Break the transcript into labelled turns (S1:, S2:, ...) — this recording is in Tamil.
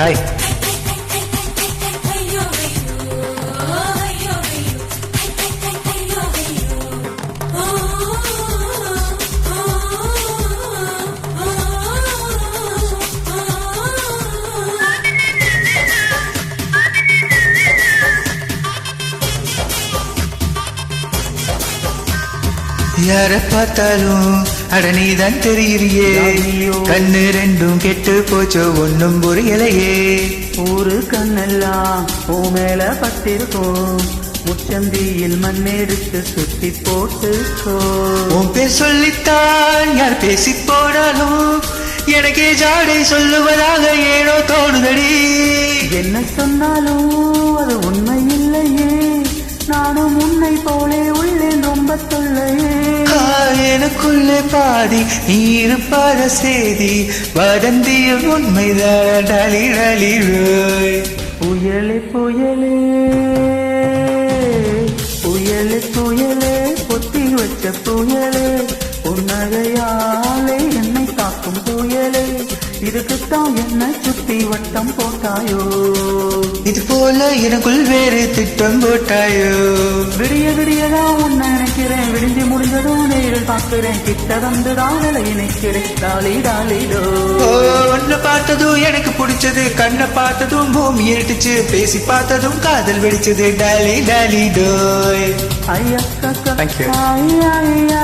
S1: ஹாய் யார பார்த்தாலும் அட நீதான் தெரியுறியே. கண்ணு ரெண்டும் கெட்டு போச்சோ ஒன்னும் புரியலையே.
S2: ஊரு கண்ணெல்லாம் பூ மேல பட்டிருக்கும். முச்சந்தியில் மண்ணெடுத்து சுத்தி போட்டுக்கோ
S1: உன் பேர் சொல்லித்தான் யார் பேசி போனாலும் எனக்கே ஜாடை சொல்லுவதாக ஏனோ தோணுதடி.
S2: என்ன சொன்னாலும் அது உண்மை இல்லையே நானும் உன்னை போலே
S1: எனக்குள்ளே பாதி நீ இருப்பாத செய்தி வதந்தியில் உண்மைதான்.
S2: புயலே புயலே புயலே புயலே பொத்தி வச்ச புயலே புன்னகையாலே என்னை காக்கும் புயலே இதுக்குத்தான் என்ன சுத்தி வட்டம் போட்டாயோ
S1: இது போல எனக்குள் வேறு திட்டம் போட்டாயோ
S2: விடிய விடியதான் உன்னை நினைக்கிறேன் விடிஞ்சு முடிஞ்சதும் நேரில் பார்க்கிறேன். கிட்ட வந்துதான் விலை நினைக்கிறேன் டாலி டாலிடோ
S1: ஓ, உன்னை பார்த்ததும் எனக்கு பிடிச்சது. கண்ணை பார்த்ததும் பூமி இருட்டுச்சு. பேசி பார்த்ததும் காதல் வெடிச்சது. டாலி டாலி டோய்.
S2: ஐயா
S1: Thank you.
S2: ஐயா ஐயா ஐயா ஐயா ஐயோ